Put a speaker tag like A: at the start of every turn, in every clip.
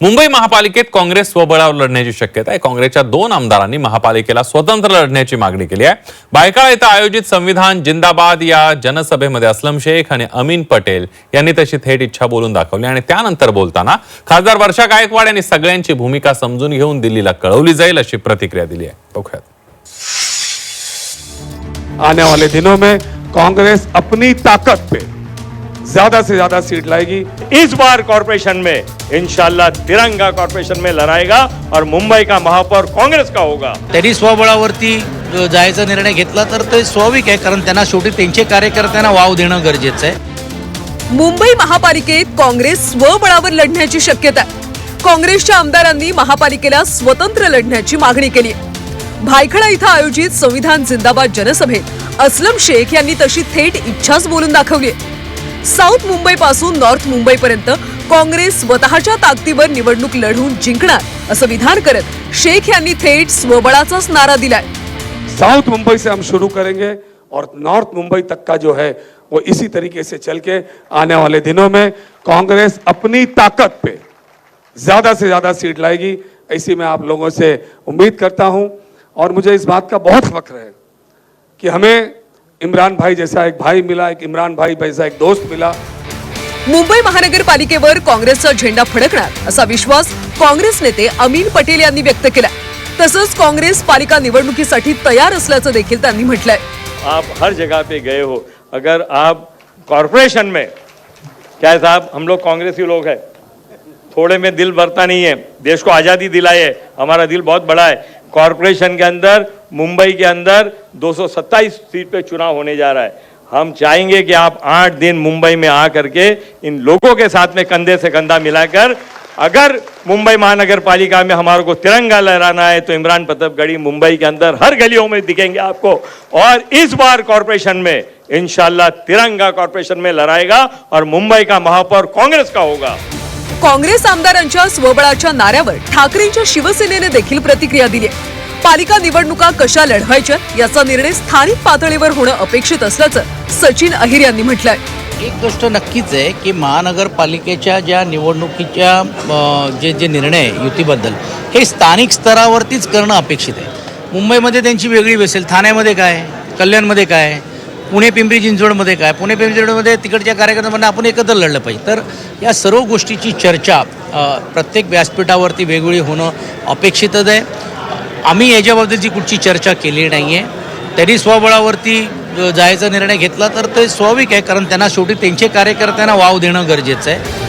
A: मुंबई महापालिकेत काँग्रेस स्वबळावर लढण्याची शक्यता आहे. काँग्रेसच्या दोन आमदारांनी महापालिकेला स्वतंत्र लढण्याची मागणी केली आहे. बायकाळा इथं आयोजित संविधान जिंदाबाद या जनसभेमध्ये असलम शेख आणि अमीन पटेल यांनी तशी थेट इच्छा बोलून दाखवली आणि त्यानंतर बोलताना खासदार वर्षा गायकवाड यांनी सगळ्यांची भूमिका समजून घेऊन दिल्लीला कळवली जाईल अशी प्रतिक्रिया दिली आहे. बघूयात.
B: आने वाले दिनों में कांग्रेस अपनी ताकत पे ज्यादा से ज्यादा सीट लाएगी।
C: इस बार कॉरपोरेशन में इंशाल्लाह तिरंगा कॉरपोरेशन में लड़ाएगा और मुंबई का महापौर कांग्रेस का होगा।
D: त्यांनी स्वबळावरती जायचा निर्णय घेतला तर ते स्वाभाविक आहे कारण त्यांना शेवटी त्यांचे कार्यकर्त्यांना वाव देणं गरजेचं आहे.
E: मुंबई महापालिकेत काँग्रेस स्वबळावर लढण्याची शक्यता आहे. काँग्रेसच्या आमदारांनी महापालिकेला स्वतंत्र लढण्याची मागणी केली भायखळा इथं आयोजित संविधान जिंदाबाद जनसभेत असलम शेख यांनी तशी थेट इच्छाच बोलून दाखवली आहे. साऊथ मुंबईपासून नॉर्थ मुंबईपर्यंत काँग्रेस स्वतःच्या ताकदीवर निवडणूक लढवून जिंकणार असं विधान करत शेख यांनी थेट स्वबळाचाच नारा दिलाय.
B: साउथ मुंबई से हम शुरू करेंगे और नॉर्थ मुंबई तक का जो है वो इसी तरीके से चल के आने वाले दिनों में कांग्रेस अपनी ताकत पे ज्यादा से ज्यादा सीट लाएगी ऐसी मैं आप लोगों से उम्मीद करता हूं। और मुझे इस बात का बहुत फख्र है कि हमें इमरान भाई जैसा एक भाई मिला एक इमरान भाई जैसा एक दोस्त मिला।
E: मुंबई महानगरपालिकेवर काँग्रेसचा झेंडा फडकणार असा विश्वास काँग्रेस नेते अमीन पटेल यांनी व्यक्त केला तसंच काँग्रेस पालिका निवडणुकीसाठी तयार असल्याचं देखील त्यांनी म्हटलंय.
C: आप हर जगह पे गए हो। अगर आप कॉरपोरेशन में क्या है साहब हम लोग कांग्रेसी लोग हैं। थोड़े में दिल भरता नहीं है। देश को आज़ादी दिलाई है। हमारा दिल बहुत बड़ा है। कॉरपोरेशन के अंदर मुंबई के अंदर 227 सीट पे चुनाव होने जा रहा है। हम चाहेंगे कि आप आठ दिन मुंबई में आ करके इन लोगों के साथ में कंधे से कंधा मिलाकर अगर मुंबई महानगर पालिका में हमारे को तिरंगा लहराना है तो इमरान प्रतापगढ़ी मुंबई के अंदर हर गलियों में दिखेंगे आपको। और इस बार कॉरपोरेशन में इनशाला तिरंगा कॉरपोरेशन में लड़ाएगा और मुंबई का महापौर कांग्रेस का होगा।
E: काँग्रेस आमदारांच्या स्वबळाच्या नाऱ्यावर ठाकरेंच्या शिवसेनेने देखील प्रतिक्रिया दिली आहे. पालिका निवडणुका कशा लढवायच्या याचा निर्णय स्थानिक पातळीवर होणं अपेक्षित असल्याचं सचिन अहिर यांनी म्हटलंय.
D: एक गोष्ट नक्कीच आहे की महानगरपालिकेच्या ज्या निवडणुकीच्या जे जे निर्णय आहे युतीबद्दल हे स्थानिक स्तरावरतीच करणं अपेक्षित आहे. मुंबईमध्ये त्यांची वेगळी बसेल ठाण्यामध्ये काय कल्याणमध्ये काय पुणे पिंपरी चिंचवडमध्ये काय पुणे पिंपरी चिंचवडमध्ये तिकडच्या कार्यकर्त्यांना आपण एकत्र लढलं पाहिजे. तर या सर्व गोष्टीची चर्चा प्रत्येक व्यासपीठावरती वेगवेगळी होणं अपेक्षितच आहे. आम्ही याच्याबद्दलची कुठची चर्चा केली नाही आहे त्यांनी स्वबळावरती जायचा निर्णय घेतला तर ते स्वाभाविक आहे कारण त्यांना शेवटी त्यांचे कार्यकर्त्यांना वाव देणं गरजेचं आहे.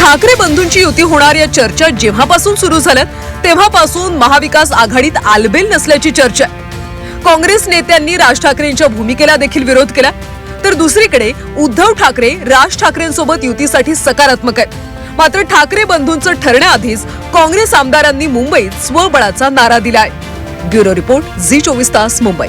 E: ठाकरे बंधूंची युती होणार या चर्चा जेव्हापासून सुरू झाल्यात तेव्हापासून महाविकास आघाडीत आलबेल नसल्याची चर्चा आहे. काँग्रेस नेत्यांनी राज ठाकरेंच्या भूमिकेला देखील विरोध केला. तर दुसरीकडे उद्धव ठाकरे राज ठाकरेंसोबत युतीसाठी सकारात्मक आहेत. मात्र ठाकरे बंधूंचं ठरण्याआधीच काँग्रेस आमदारांनी मुंबईत स्वबळाचा नारा दिलाय. ब्युरो रिपोर्ट झी चोवीस तास मुंबई.